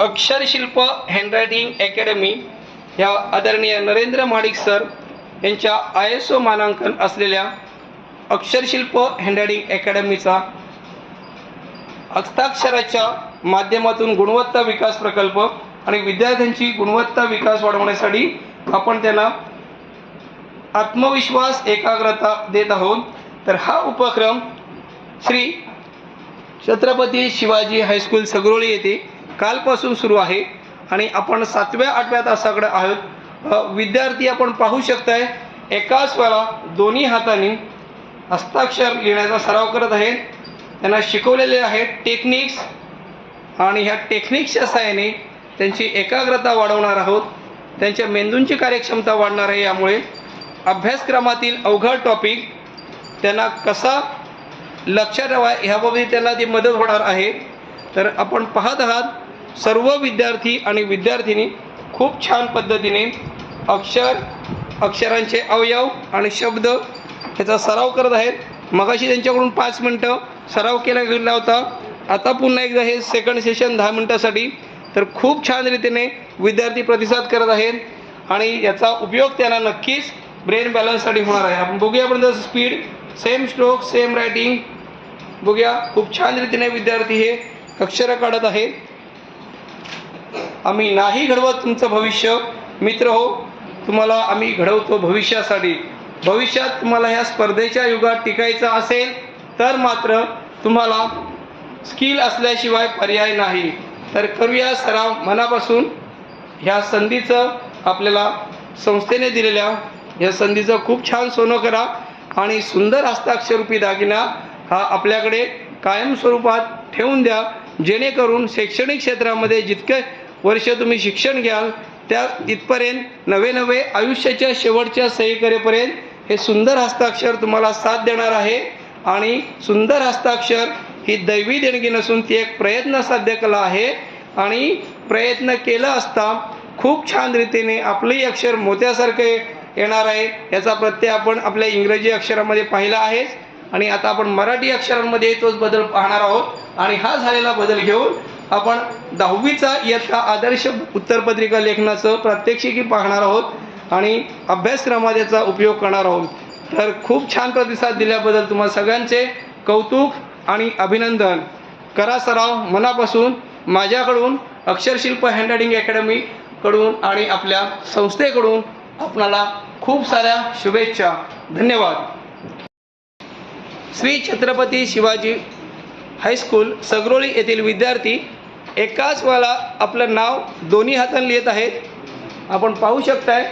अक्षरशिल्प handwriting academy ह्या आदरणीय Narendra Mahadik sir यांच्या आय एस ओ मानांकन असलेल्या अक्षरशिल्प हँडरायटिंग अकॅडमीचा हस्ताक्षराच्या माध्यमातून गुणवत्ता विकास प्रकल्प आणि विद्यार्थ्यांची गुणवत्ता विकास वाढवण्यासाठी आपण त्यांना आत्मविश्वास एकाग्रता देत आहोत. तर हा उपक्रम श्री छत्रपती शिवाजी हायस्कूल सगरोळी येथे कालपासून सुरू आहे आणि आपण सातव्या आठव्या तासाकडे आहोत. विद्यार्थी आपण पाहू शकताय एकाच वेळा दोन्ही हाताने हस्ताक्षर लिहिण्याचा सराव करत आहेत. त्यांना शिकवलेले आहेत टेक्निक्स आणि ह्या टेक्निक्सच्या सहाय्याने त्यांची एकाग्रता वाढवणार आहोत. त्यांच्या मेंदूंची कार्यक्षमता वाढणार आहे यामुळे अभ्यासक्रमातील अवघड टॉपिक त्यांना कसा लक्षात ठेवा ह्याबाबतीत त्यांना ती मदत होणार आहे. तर आपण पाहत आहात सर्व विद्यार्थी आणि विद्यार्थिनी खूप छान पद्धतीने अक्षर अक्षरांचे अवयव आणि शब्द याचा सराव करत आहेत. मगाशी त्यांच्याकडून पाच मिनटं सराव केला गेला होता. आता पुन्हा एकदा हे सेकंड सेशन दहा मिनटासाठी. तर खूप छान रीतीने विद्यार्थी प्रतिसाद करत आहेत आणि याचा उपयोग त्यांना नक्कीच ब्रेन बॅलन्ससाठी होणार आहे. आपण बघूया पण speed same stroke same writing बघूया खूप छान रीतीने विद्यार्थी हे अक्षरं काढत आहे आम्ही नाही घडवत तुमचं भविष्य. मित्र हो तुम्हाला आम्ही घडवतो भविष्यासाठी. भविष्यात तुम्हाला ह्या स्पर्धेच्या युगात टिकायचं असेल तर मात्र तुम्हाला स्किल असल्याशिवाय पर्याय नाही. तर करूया सराव मनापासून. ह्या संधीचं आपल्याला संस्थेने दिलेल्या या संधीचं खूप छान सोनं करा आणि सुंदर हस्ताक्षररूपी दागिना हा आपल्याकडे कायम स्वरूपात ठेवून द्या. जेणेकरून शैक्षणिक क्षेत्रामध्ये जितके वर्ष तुम्ही शिक्षण घ्याल त्या इथपर्यंत नवे नवे आयुष्याच्या शेवटच्या सहीकरेपर्यंत हे सुंदर हस्ताक्षर तुम्हाला साथ देणार आहे. आणि सुंदर हस्ताक्षर ही दैवी देणगी नसून ती एक प्रयत्न साध्य कला आहे. आणि प्रयत्न केला असता खूप छान रीतीने आपलंही अक्षर मोत्यासारखे येणार आहे. याचा प्रत्यय आपण आपल्या इंग्रजी अक्षरामध्ये पाहिला आहेच. आणि आता आपण मराठी अक्षरांमध्ये तोच बदल पाहणार आहोत. आणि हा झालेला बदल घेऊन आपण दहावीचा इयत्ता आदर्श उत्तरपत्रिका लेखनाचं प्रात्यक्षिकी पाहणार आहोत आणि अभ्यासक्रमात याचा उपयोग करणार आहोत. तर खूप छान प्रतिसाद दिल्याबद्दल तुम्हाला सगळ्यांचे कौतुक आणि अभिनंदन. करा सराव मनापासून माझ्याकडून अक्षरशिल्प हँडरायटिंग अकॅडमीकडून आणि आपल्या संस्थेकडून आपणाला खूप साऱ्या शुभेच्छा. धन्यवाद. श्री छत्रपती शिवाजी हायस्कूल सगरोळी येथील विद्यार्थी एकाच वेळा आपलं नाव दोन्ही हाताने लिहित आहेत. आपण पाहू शकताय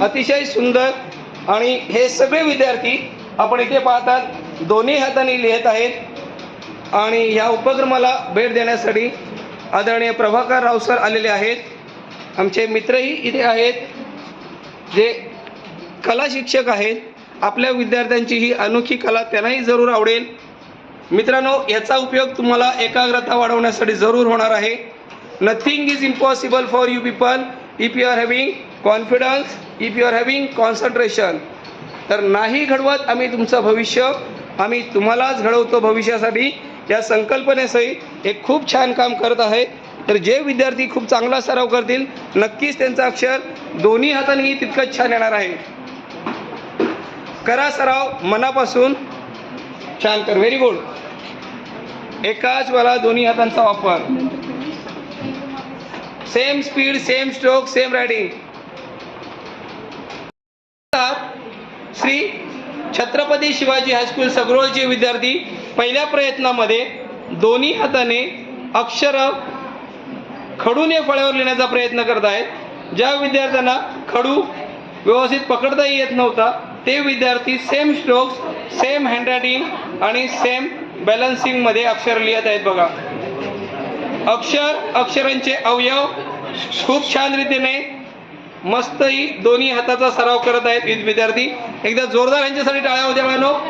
अतिशय सुंदर आणि हे सगळे विद्यार्थी आपण इथे पाहतात दोन्ही हाताने लिहित आहेत. आणि ह्या उपक्रमाला भेट देण्यासाठी आदरणीय प्रभाकर राव सर आलेले आहेत. आमचे मित्रही इथे आहेत जे कला शिक्षक आहेत. आपल्या विद्यार्थ्यांची ही अनोखी कला त्यांनाही जरूर आवडेल. मित्रांनो याचा उपयोग तुम्हाला एकाग्रता वाढवण्यासाठी जरूर होणार आहे. Nothing is impossible for you people if you are having confidence if you are having concentration तर नाही घडवत आम्ही तुमचं भविष्य. आम्ही तुम्हालाच घडवतो भविष्यासाठी. या संकल्पनेसहित एक खूप छान काम करत आहे तर जे विद्यार्थी खूप चांगला सराव करतील नक्कीच त्यांचं अक्षर दोन्ही हातानेही तितकंच छान येणार आहे. करा सराव मनापासून छान कर. व्हेरी गुड एकाच वेळा दोन्ही हातांचा वापर. Same speed same stroke same writing Shri Chhatrapati Shivaji high school सगरोळचे विद्यार्थी पहिल्या प्रयत्नामध्ये दोन्ही हाताने अक्षर खडूने फळ्यावर लिहिण्याचा प्रयत्न करत आहेत ज्या विद्यार्थ्यांना खडू व्यवस्थित पकडताही येत नव्हता ते विद्यार्थी सेम स्ट्रोक्स सेम हँडरायटिंग आणि सेम बॅलन्सिंगमध्ये अक्षर लिहित आहेत बघा. अक्षर अक्षरांचे अवयव खूप छान रीतीने मस्तही दोन्ही हाताचा सराव करत आहेत विद- विद्यार्थी. एकदा जोरदार यांच्यासाठी टाळ्या होत्या मॅनो